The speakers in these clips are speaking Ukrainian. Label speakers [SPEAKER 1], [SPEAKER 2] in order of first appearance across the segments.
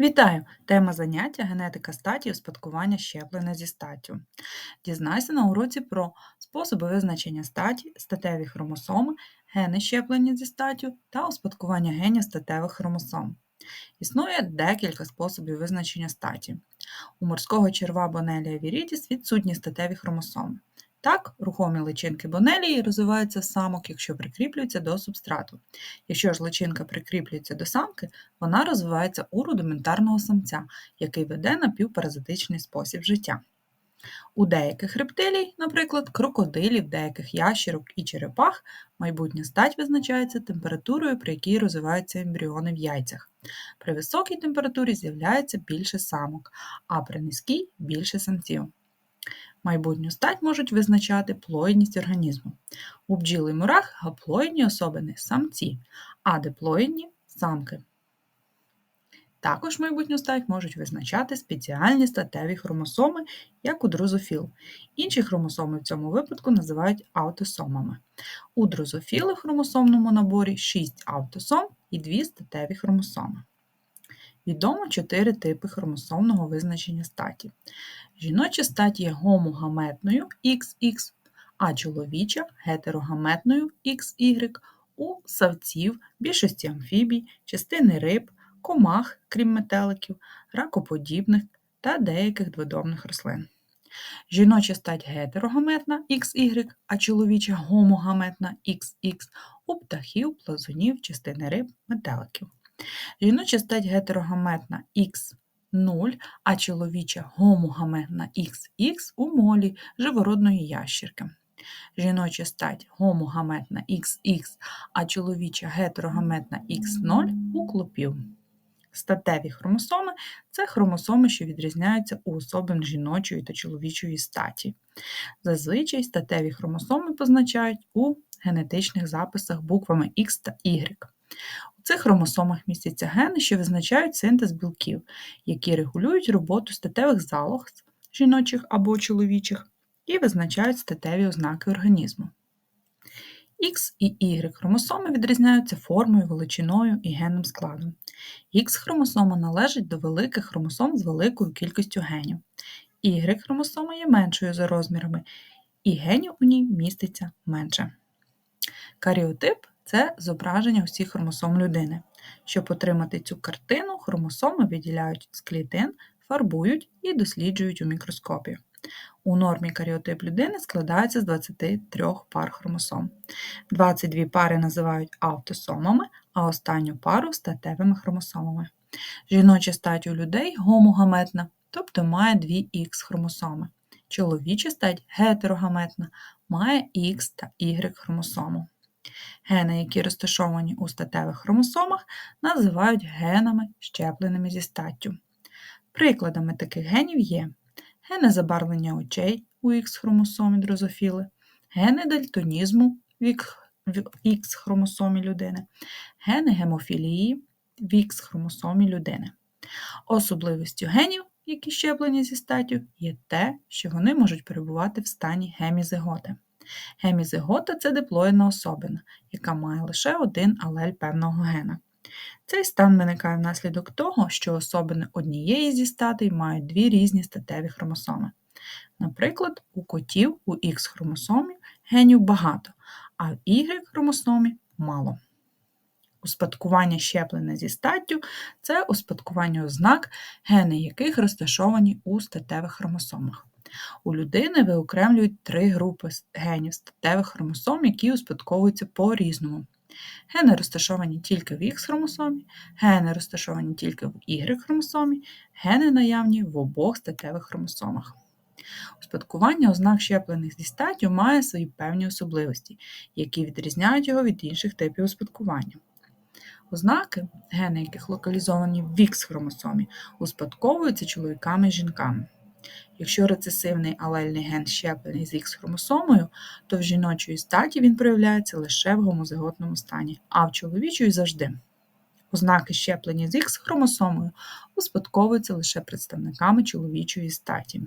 [SPEAKER 1] Вітаю! Тема заняття генетика статі успадкування щеплення зі статтю. Дізнайся на уроці про способи визначення статі, статеві хромосоми, гени щеплення зі статтю та успадкування генів статевих хромосом. Існує декілька способів визначення статі. У морського черва Бонелія вірідіс відсутні статеві хромосоми. Так, рухомі личинки бонелії розвиваються самок, якщо прикріплюються до субстрату. Якщо ж личинка прикріплюється до самки, вона розвивається у рудиментарного самця, який веде напівпаразитичний спосіб життя. У деяких рептилій, наприклад, крокодилів, деяких ящерок і черепах, майбутня стать визначається температурою, при якій розвиваються ембріони в яйцях. При високій температурі з'являється більше самок, а при низькій більше самців. Майбутню стать можуть визначати плоїдність організму. У бджіл і мурах гаплоїдні особини самці, а диплоїдні самки. Також майбутню стать можуть визначати спеціальні статеві хромосоми, як у дрозофіл. Інші хромосоми в цьому випадку називають аутосомами. У дрозофіли в хромосомному наборі 6 аутосом і 2 статеві хромосоми. Відомо чотири типи хромосомного визначення статі. Жіноча стать є гомогаметною XX, а чоловіча гетерогаметною XY у савців, більшості амфібій, частини риб, комах, крім метеликів, ракоподібних та деяких дводомних рослин. Жіноча стать гетерогаметна XY, а чоловіча гомогаметна XX у птахів, плазунів, частини риб, метеликів. Жіноча стать гетерогаметна Х0, а чоловіча гомогаметна XX у молі живородної ящерки. Жіноча стать гомогаметна XX, а чоловіча гетерогаметна Х0 у клопів. Статеві хромосоми це хромосоми, що відрізняються у особин жіночої та чоловічої статі. Зазвичай статеві хромосоми позначають у генетичних записах буквами Х та Y. Цих хромосомах містяться гени, що визначають синтез білків, які регулюють роботу статевих залог жіночих або чоловічих і визначають статеві ознаки організму. Х і Y хромосоми відрізняються формою, величиною і генним складом. Х-хромосома належить до великих хромосом з великою кількістю генів. Y-хромосома є меншою за розмірами, і генів у ній міститься менше. Каріотип це зображення усіх хромосом людини. Щоб отримати цю картину, хромосоми виділяють з клітин, фарбують і досліджують у мікроскопі. У нормі каріотип людини складається з 23 пар хромосом. 22 пари називають автосомами, а останню пару статевими хромосомами. Жіноча стать у людей гомогаметна, тобто має 2 х хромосоми. Чоловіча стать гетерогаметна, має Х та Y хромосому. Гени, які розташовані у статевих хромосомах, називають генами, щепленими зі статтю. Прикладами таких генів є гени забарвлення очей у Х-хромосомі дрозофіли, гени дальтонізму в Х-хромосомі людини, гени гемофілії в Х-хромосомі людини. Особливістю генів, які щеплені зі статтю, є те, що вони можуть перебувати в стані гемізиготи. Гемізигота це диплоїдна особина, яка має лише один алель певного гена. Цей стан виникає внаслідок того, що особини однієї зі статей мають дві різні статеві хромосоми. Наприклад, у котів у Х-хромосомі генів багато, а в Y-хромосомі мало. Успадкування щеплення зі статтю це успадкування ознак, гени яких розташовані у статевих хромосомах. У людини виокремлюють три групи генів статевих хромосом, які успадковуються по-різному. Гени розташовані тільки в Х-хромосомі, гени розташовані тільки в Y-хромосомі, гени наявні в обох статевих хромосомах. Успадкування ознак щеплених зі статтю має свої певні особливості, які відрізняють його від інших типів успадкування. Ознаки, гени яких локалізовані в Х-хромосомі, успадковуються чоловіками і жінками. Якщо рецесивний алельний ген щеплений з Х-хромосомою, то в жіночої статі він проявляється лише в гомозиготному стані, а в чоловічої завжди. Ознаки щеплення з Х-хромосомою успадковуються лише представниками чоловічої статі.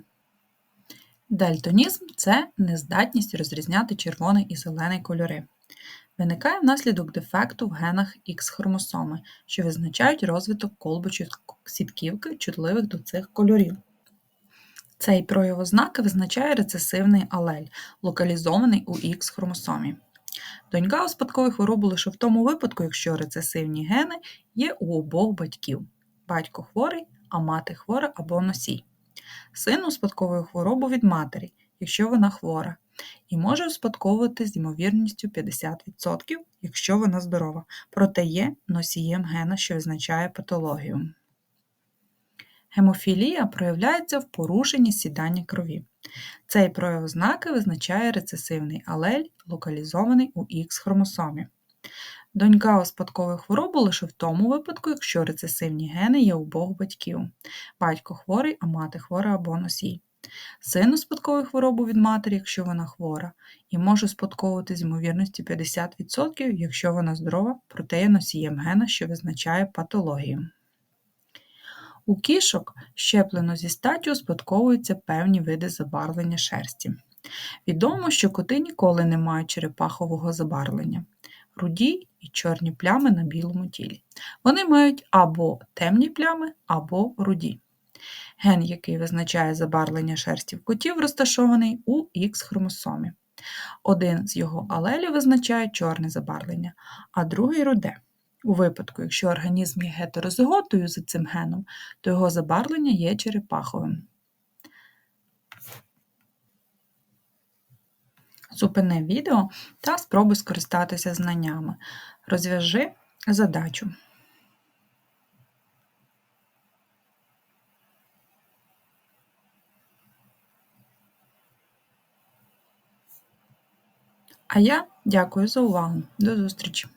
[SPEAKER 1] Дальтонізм це нездатність розрізняти червоний і зелений кольори. виникає внаслідок дефекту в генах Х-хромосоми, що визначають розвиток колбочої сітківки, чутливих до цих кольорів. Цей прояв ознаки визначає рецесивний алель, локалізований у Х-хромосомі. Донька успадковує хворобу лише в тому випадку, якщо рецесивні гени є у обох батьків. Батько хворий, а мати хвора або носій. Син успадковує хворобу від матері, якщо вона хвора, і може успадковувати з ймовірністю 50%, якщо вона здорова, проте є носієм гена, що визначає патологію. Гемофілія проявляється в порушенні сідання крові. Цей прояв ознаки визначає рецесивний алель, локалізований у Х-хромосомі. Донька успадковує хворобу лише в тому випадку, якщо рецесивні гени є у обох батьків. Батько хворий, а мати хвора або носій. Син успадковує хворобу від матері, якщо вона хвора, і може успадковувати з ймовірністю 50%, якщо вона здорова, проте є носієм гена, що визначає патологію. У кішок щеплено зі статтю успадковуються певні види забарвлення шерсті. Відомо, що коти ніколи не мають черепахового забарвлення, руді і чорні плями на білому тілі. Вони мають або темні плями, або руді. Ген, який визначає забарвлення шерсті в котів, розташований у Х-хромосомі. Один з його алелів визначає чорне забарвлення, а другий руде. У випадку, якщо організм є гетерозиготою за цим геном, то його забарвлення є черепаховим. Зупини відео та спробуй скористатися знаннями. Розв'яжи задачу. А я дякую за увагу. До зустрічі!